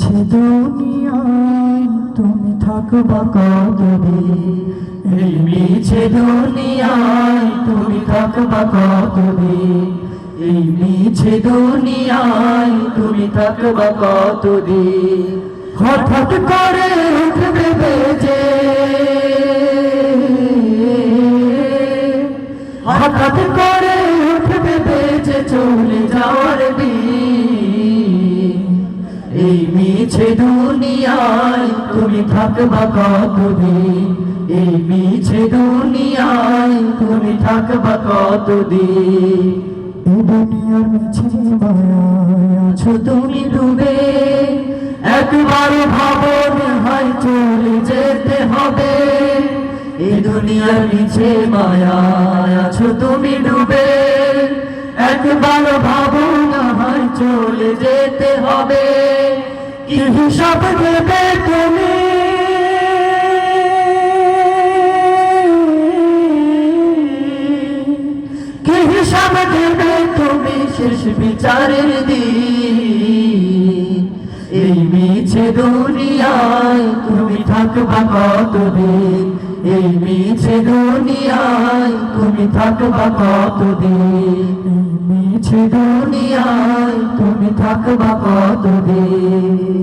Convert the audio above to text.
দুনিয়ায় তুমি থাকবা কতদিন? এই মিছে দুনিয়ায় তুমি থাকবা কতদিন? এই মিছে দুনিয়ায় তুমি থাকবা কতদিন? হঠাৎ করে উঠবে বেজে। হঠাৎ করে এই মিছে দুনিয়ায়, তুমি থাকবা কতদিন? এই মিছে দুনিয়ায়, তুমি থাকবা কতদিন? এই দুনিয়ার মিছে আছো তুমি ডুবে। একবার ভাবন হয় চলে যেতে হবে। এই দুনিয়ার মিছে মায়ায় আছো তুমি ডুবে। একবার ভাবনা হয় চলে যেতে হবে। কি হিসাব দেবে তুমি কি হিসাব দেবে তুমি শেষ বিচারের দিন এই মিছে দুনিয়ায় তুমি থাকবা কতদিন? এই মিছে দুনিয়ায় তুমি থাকবা কতদিন মিছে দুনিয়ায় তুমি থাকবা কতদিন?